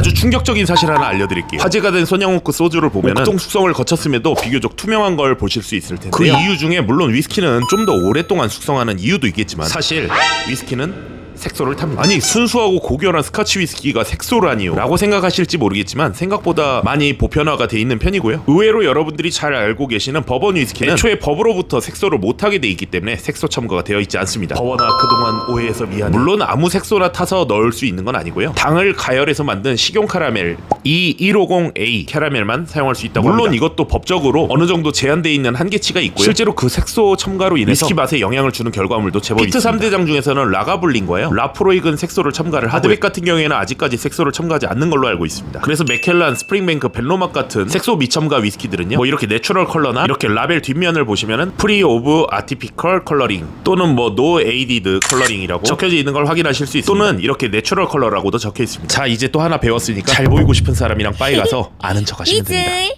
아주 충격적인 사실 하나 알려드릴게요. 화제가 된 소냥호크 소주를 보면 옥동 숙성을 거쳤음에도 비교적 투명한 걸 보실 수 있을 텐데요. 그 이유 중에 물론 위스키는 좀 더 오랫동안 숙성하는 이유도 있겠지만 사실 위스키는 색소를 탑니다. 아니 순수하고 고결한 스카치 위스키가 색소라니요? 라고 생각하실지 모르겠지만 생각보다 많이 보편화가 돼 있는 편이고요. 의외로 여러분들이 잘 알고 계시는 버번 위스키는 애초에 법으로부터 색소를 못하게 돼 있기 때문에 색소 첨가가 되어 있지 않습니다. 버번아 그동안 오해해서 미안해. 물론 아무 색소나 타서 넣을 수 있는 건 아니고요. 당을 가열해서 만든 식용 카라멜 E150A 캐러멜만 사용할 수 있다고 물론 이것도 법적으로 어느 정도 제한되어 있는 한계치가 있고요. 실제로 그 색소 첨가로 인해서 위스키 맛에 영향을 주는 결과물도 제법 피트 3대장 중에서는 라가블린과요. 라프로이근 색소를 첨가를 하드백 같은 경우에는 아직까지 색소를 첨가하지 않는 걸로 알고 있습니다. 그래서 맥켈란, 스프링뱅크, 벨로맛 같은 색소 미첨가 위스키들은요. 뭐 이렇게 내추럴 컬러나 이렇게 라벨 뒷면을 보시면은 프리 오브 아티피컬 컬러링 또는 뭐 노 에이디드 컬러링이라고 적혀져 있는 걸 확인하실 수 있습니다. 또는 이렇게 내추럴 컬러라고도 적혀 있습니다. 자, 이제 또 하나 배웠으니까 잘 보이고 싶은 사람이랑 바에 가서 아는 척 하시면 됩니다.